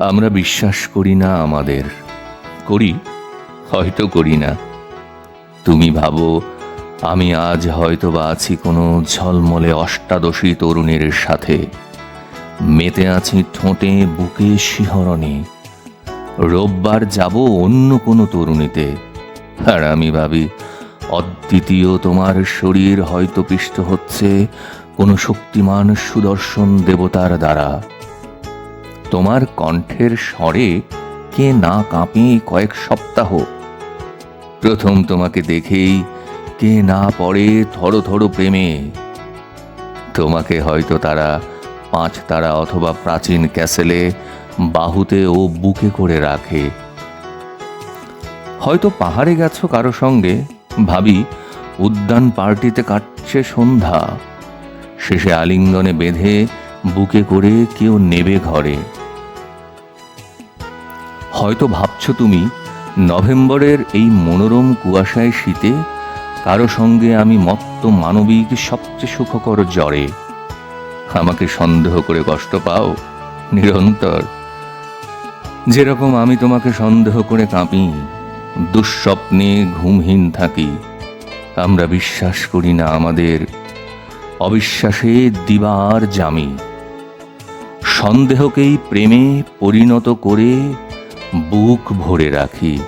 আমরা বিশ্বাস করি না আমাদের। করি? হয়তো করি না। তুমি ভাবো, আমি আজ হয়তো বা আছি কোনো ঝলমলে অষ্টাদশী তরুণীর সাথে। মেতে আছি ঠোঁটে, বুকে শিহরণে। রোববার যাব অন্য কোনো তরুণীতে। আর আমি ভাবি, অদ্বিতীয় তোমার শরীর হয়তো পিষ্ট হচ্ছে কোনো শক্তিমান সুদর্শন দেবতার দ্বারা। তোমার কণ্ঠের স্বরে কে না কাঁপে কয়েক সপ্তাহ। প্রথম তোমাকে দেখেই কে না পড়ে থরো থরো প্রেমে। তোমাকে হয়তো তারা পাঁচ তারা অথবা প্রাচীন ক্যাসেলে বাহুতে ও বুকে করে রাখে। হয়তো পাহাড়ে গেছো কারও সঙ্গে, ভাবি উদ্যান পার্টিতে কাটছে সন্ধ্যা। শেষে আলিঙ্গনে বেঁধে বুকে করে কেউ নেবে ঘরে। হয়তো ভাবছ তুমি, নভেম্বরের এই মনোরম কুয়াশায় শীতে কারও সঙ্গে আমি মত্ত মানবিক সবচেয়ে সুখকর জ্বরে। আমাকে সন্দেহ করে কষ্ট পাও, নিরন্তর। যেরকম আমি তোমাকে সন্দেহ করে কাঁপি, দুঃস্বপ্নে ঘুমহীন থাকি, আমরা বিশ্বাস করি না আমাদের অবিশ্বাসে দিবার জামি। সন্দেহকেই প্রেমে পরিণত করে বুক ভরে রাখি।